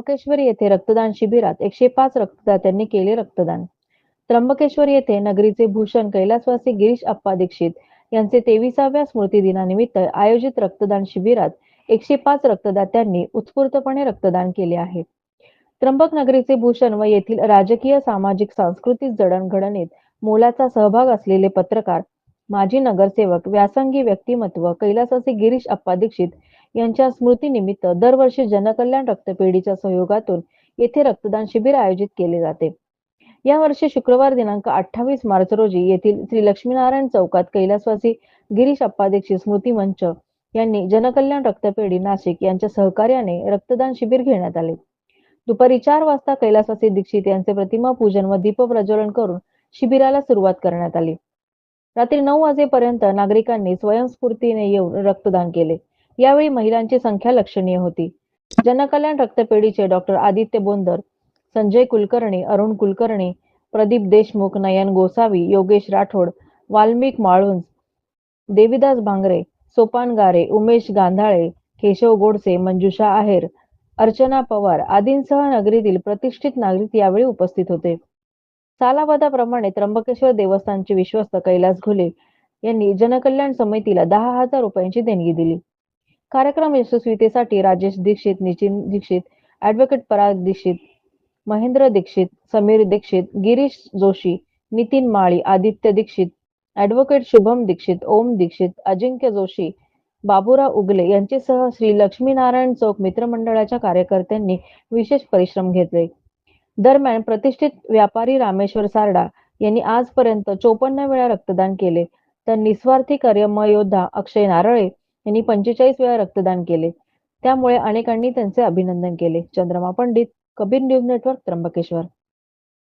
त्र्यंबकेश्वर येथे रक्तदान शिबिरात एकशे पाच रक्तदात्यांनी केले रक्तदान. त्र्यंबकेश्वर येथे नगरीचे भूषण कैलासवासी गिरीश अप्पा दीक्षित यांचे तेविसाव्या स्मृती दिनानिमित्त आयोजित रक्तदान शिबिरात एकशे पाच रक्तदात्यांनी उत्स्फूर्तपणे रक्तदान केले आहे. त्र्यंबक नगरीचे भूषण व येथील राजकीय सामाजिक सांस्कृतिक जडणघडणीत मोलाचा सहभाग असलेले पत्रकार माजी नगरसेवक व्यासंगी व्यक्तिमत्व कैलासाचे गिरीश अप्पा दीक्षित यांच्या स्मृतीनिमित्त दरवर्षी जनकल्याण रक्तपेढीच्या सहयोगातून येथे रक्तदान शिबिर आयोजित केले जाते. या वर्षी शुक्रवार दिनांक अठ्ठावीस मार्च रोजी येथील श्री लक्ष्मीनारायण चौकात कैलासवासी गिरीश अप्पा दीक्षित स्मृती मंच यांनी जनकल्याण रक्तपेढी नाशिक यांच्या सहकार्याने रक्तदान शिबिर घेण्यात आले. दुपारी चार वाजता कैलासवासी दीक्षित यांचे प्रतिमा पूजन व दीप प्रज्वलन करून शिबिराला सुरुवात करण्यात आली. रात्री नऊ वाजेपर्यंत नागरिकांनी स्वयंस्फूर्तीने येऊन रक्तदान केले. यावेळी महिलांची संख्या लक्षणीय होती. जनकल्याण रक्तपेढीचे डॉक्टर आदित्य बोंदर संजय कुलकर्णी अरुण कुलकर्णी प्रदीप देशमुख नयन गोसावी योगेश राठोड वाल्मिक माळुंज देविदास भांगरे सोपान गारे उमेश गांधाळे केशव गोडसे मंजुषा आहेर अर्चना पवार आदींसह नगरीतील प्रतिष्ठित नागरिक यावेळी उपस्थित होते. सालावादाप्रमाणे त्र्यंबकेश्वर देवस्थानचे विश्वस्त कैलास घुले यांनी जनकल्याण समितीला दहा हजार रुपयांची देणगी दिली. कार्यक्रम यशस्वीतेसाठी राजेश दीक्षित नितीन दीक्षित ऍडव्होकेट पराग दीक्षित महेंद्र दीक्षित समीर दीक्षित गिरीश जोशी नितीन माळी आदित्य दीक्षित ऍडव्होकेट शुभम दीक्षित ओम दीक्षित अजिंक्य जोशी बाबुराव उगले यांच्यासह श्री लक्ष्मीनारायण चौक मित्रमंडळाच्या कार्यकर्त्यांनी विशेष परिश्रम घेतले. दरम्यान प्रतिष्ठित व्यापारी रामेश्वर सारडा यांनी आजपर्यंत चोपन्न वेळा रक्तदान केले. तर निस्वार्थी कर्मयोद्धा अक्षय नारळे यांनी पंचेचाळीस वेळा रक्तदान केले. त्यामुळे अनेकांनी त्यांचे अभिनंदन केले. Chandrama Pandit Kabir news network Trimbakeshwar.